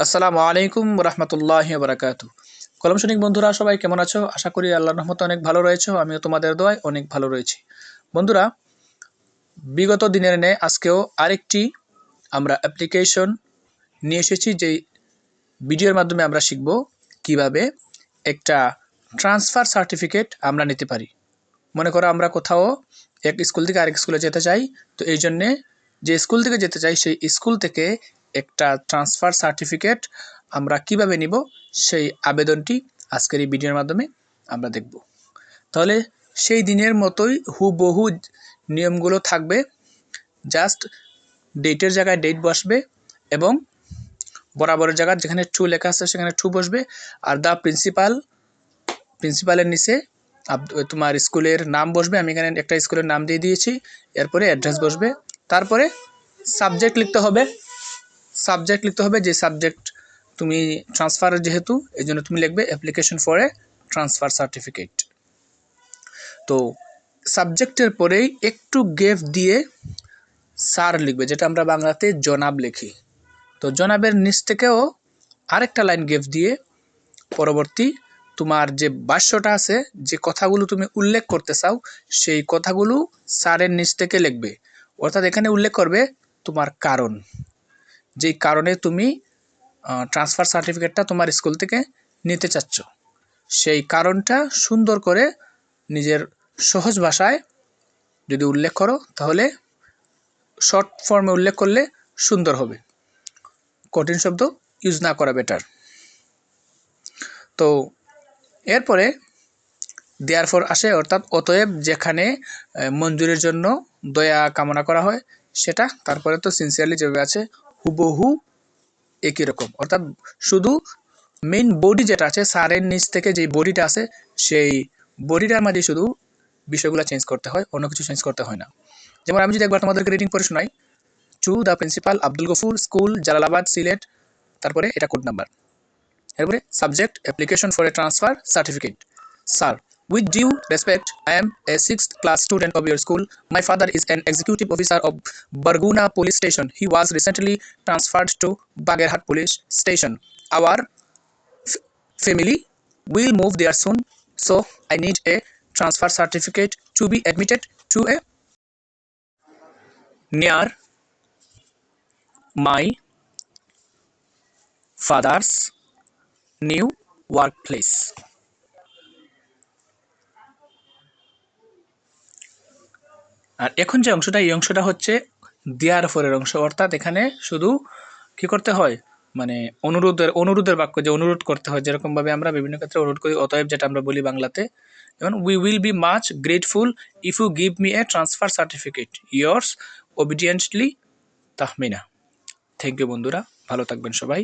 আসসালামু আলাইকুম রহমতুল্লাহ বারাকাত কলম সৈনিক বন্ধুরা, সবাই কেমন আছো? আশা করি আল্লাহর রহমতে অনেক ভালো রয়েছে, আমিও তোমাদের দোয়ায় অনেক ভালো রয়েছি। বন্ধুরা, বিগত দিনের ন্যায় আজকেও আরেকটি আমরা অ্যাপ্লিকেশন নিয়ে এসেছি, যেই ভিডিওর মাধ্যমে আমরা শিখব কীভাবে একটা ট্রান্সফার সার্টিফিকেট আমরা নিতে পারি। মনে করো, আমরা কোথাও এক স্কুল থেকে আরেক স্কুলে যেতে চাই, তো এই জন্যে যে স্কুল থেকে যেতে চাই, সেই স্কুল থেকে একটা ট্রান্সফার সার্টিফিকেট আমরা কীভাবে নিব, সেই আবেদনটি আজকের এই ভিডিওর মাধ্যমে আমরা দেখব। তাহলে সেই দিনের মতোই হুবহু নিয়মগুলো থাকবে। জাস্ট ডেটের জায়গায় ডেট বসবে এবং বরাবরের জায়গায় যেখানে টু লেখা আছে সেখানে টু বসবে। আর দ্য প্রিন্সিপাল প্রিন্সিপালের নিচে তোমার স্কুলের নাম বসবে। আমি এখানে একটা স্কুলের নাম দিয়ে দিয়েছি, এরপরে অ্যাড্রেস বসবে। তারপরে সাবজেক্ট লিখতে হবে। সাবজেক্ট লিখতে হবে, যে সাবজেক্ট তুমি ট্রান্সফার যেহেতু, এই জন্য তুমি লিখবে application for a transfer certificate তো সাবজেক্টের পরেই একটু গেফ দিয়ে স্যার লিখবে, যেটা আমরা বাংলাতে জনাব লিখি। তো জনাবের নিচ থেকেও আরেকটা লাইন গেফ দিয়ে পরবর্তী তোমার যে ভাষ্যটা আছে, যে কথাগুলো তুমি উল্লেখ করতে চাও, সেই কথাগুলো স্যারের নিচ থেকে লিখবে। অর্থাৎ এখানে উল্লেখ করবে তোমার কারণ। যেই কারণে তুমি ট্রান্সফার সার্টিফিকেটটা তোমার স্কুল থেকে নিতে চাচ্ছ। সেই কারণটা সুন্দর করে নিজের সহজ ভাষায় যদি উল্লেখ করো, তাহলে শর্ট ফর্মে উল্লেখ করলে সুন্দর হবে। কঠিন শব্দ ইউজ না করা বেটার তো এরপরে দেয়ার ফর আসে, অর্থাৎ অতএব যেখানে মঞ্জুরির জন্য দয়া কামনা করা হয়, সেটা তারপরে তো সিনসিয়ারলি যেভাবে আছে হুবহু একই রকম। অর্থাৎ শুধু মেইন বডি যেটা আছে, সারের নিচ থেকে যে বডিটা আছে, সেই বডিটার মাঝে শুধু বিষয়গুলো চেঞ্জ করতে হয়, অন্য কিছু চেঞ্জ করতে হয় না। যেমন আমি যদি একবার তোমাদেরকে রিডিং করে শোনাই to the principal Abdul Gafur school Jalalabad Sylhet তারপরে এটা কোড নাম্বার এরপরে subject application for a transfer certificate sir With due respect, I am a 6th class student of your school. My father is an executive officer of Barguna police station. He was recently transferred to Bagerhat police station. Our family will move there soon, so I need a transfer certificate to be admitted to a near my father's new workplace. আর এখন যে অংশটা, এই অংশটা হচ্ছে দেয়ার ফরের অংশ। অর্থাৎ এখানে শুধু কি করতে হয়? মানে অনুরোধের অনুরোধের বাক্য যে অনুরোধ করতে হয়, যেরকমভাবে আমরা বিভিন্ন ক্ষেত্রে অনুরোধ করি, অতএব যেটা আমরা বলি বাংলাতে, যেমন we will be much grateful if you give me a transfer certificate yours obediently Tahmina. Thank you বন্ধুরা। ভালো থাকবেন সবাই।